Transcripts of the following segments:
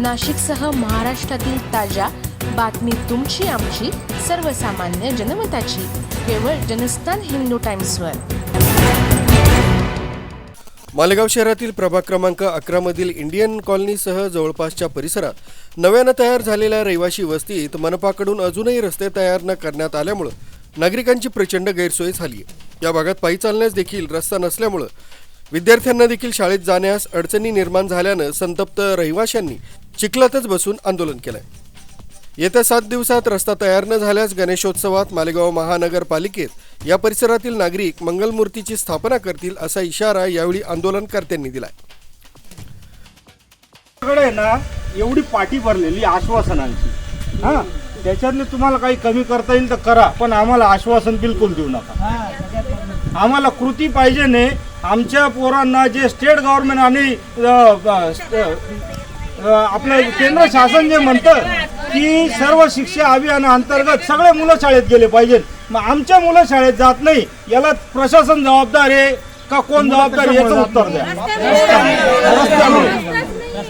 नाशिकसह महाराष्ट्रातील ताज्या बातमी तुमची आमची सर्वसामान्य जनमताची. केवळ जनस्थान हिंदू टाइम्सवर. मालेगाव शहरातील प्रभाग क्रमांक अकरामधील इंडियन कॉलनीसह जवळपासच्या परिसरात नव्यानं तयार झालेल्या रहिवाशी वस्तीत मनपाकडून अजूनही रस्ते तयार न करण्यात आल्यामुळं नागरिकांची प्रचंड गैरसोय झाली या भागात पायी चालण्यास देखील रस्ता नसल्यामुळं विद्यार्थ्यांना देखील शाळेत जाण्यास अडचणी निर्माण झाल्यानं संतप्त रहिवाशांनी चिखलातच बसून आंदोलन केलंय. येत्या सात दिवसात रस्ता तयार न झाल्यास गणेशोत्सवात मालेगाव महानगरपालिकेत या परिसरातील नागरिक मंगलमूर्तीची स्थापना करतील असा इशारा यावेळी आंदोलनकर्त्यांनी दिलाय. कडे ना एवढी पाठी भरलेली आश्वासनांची. हा? त्याच्यातले तुम्हाला काही कमी करता येईल तर करा पण आम्हाला आश्वासन बिलकुल देऊ नका. आम्हाला कृती पाहिजे ने आमच्या पोरांना जे स्टेट गव्हर्नमेंट आणि आपलं केंद्र शासन जे म्हणतं की सर्व शिक्षा अभियानाअंतर्गत सगळे मुलं शाळेत गेले पाहिजे. मग आमच्या मुलं शाळेत जात नाही याला प्रशासन जबाबदार आहे का कोण जबाबदार याचं उत्तर द्या.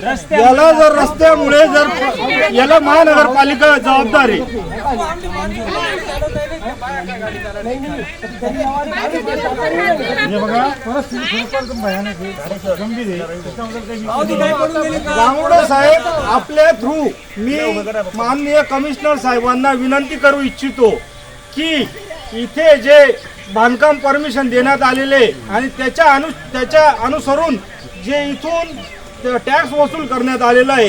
याला जर रस्त्यामुळे जर याला महानगरपालिका जबाबदार साहेब आपल्या थ्रू मी माननीय कमिशनर साहेबांना विनंती करू इच्छितो की इथे जे बांधकाम परमिशन देण्यात आलेले आणि त्याच्या अनु त्याच्या अनुसरून जे इथून टॅक्स वसूल करण्यात आलेला आहे.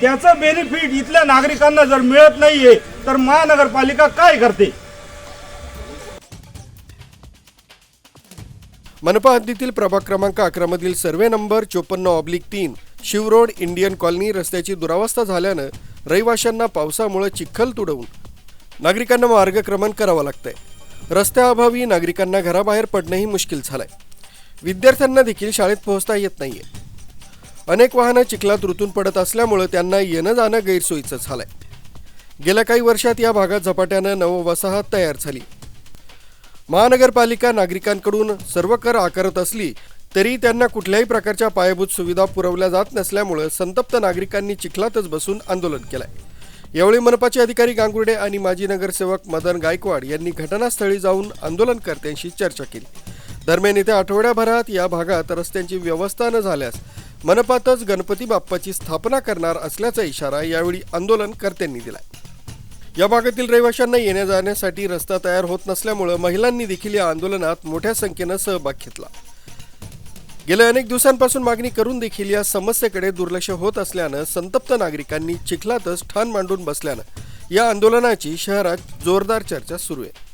त्याचं बेनिफिट इथल्या नागरिकांना जर मिळत नाहीये तर महानगरपालिका काय करते? मनपा हद्दीतील प्रभाग क्रमांक अकरामधील सर्वे नंबर चोपन्न ऑब्लिक तीन शिवरोड इंडियन कॉलनी रस्त्याची दुरावस्था झाल्यानं रहिवाशांना पावसामुळे चिखल तुडवून नागरिकांना मार्गक्रमण करावं लागतंय. रस्त्याअभावी नागरिकांना घराबाहेर पडणंही मुश्किल झालंय. विद्यार्थ्यांना देखील शाळेत पोहोचता येत नाहीये. अनेक वाहनं चिखलात रुतून पडत असल्यामुळं त्यांना येणं जाणं गैरसोयीचं झालंय. गेल्या काही वर्षात या भागात झपाट्यानं नववसाहत तयार झाली. महानगरपालिका नागरिकांकडून सर्व कर आकारत असली तरी त्यांना कुठल्याही प्रकारच्या पायाभूत सुविधा पुरवल्या जात नसल्यामुळं संतप्त नागरिकांनी चिखलातच बसून आंदोलन केलंय. यावेळी मनपाचे अधिकारी गांगुर्डे आणि माजी नगरसेवक मदन गायकवाड यांनी घटनास्थळी जाऊन आंदोलनकर्त्यांशी चर्चा केली. दरम्यान येत्या आठवड्याभरात या भागात रस्त्यांची व्यवस्था न झाल्यास मनपातच गणपती बाप्पाची स्थापना करणार असल्याचा इशारा यावेळी आंदोलनकर्त्यांनी दिलाय. या भागातील रहिवाशांना येण्या जाण्यासाठी रस्ता तयार होत नसल्यामुळं महिलांनी देखील या आंदोलनात मोठ्या संख्येनं सहभाग घेतला. गेल्या अनेक दिवसांपासून मागणी करून देखील या समस्येकडे दुर्लक्ष होत असल्यानं संतप्त नागरिकांनी चिखलातच ठाण मांडून बसल्यानं या आंदोलनाची शहरात जोरदार चर्चा सुरू आहे.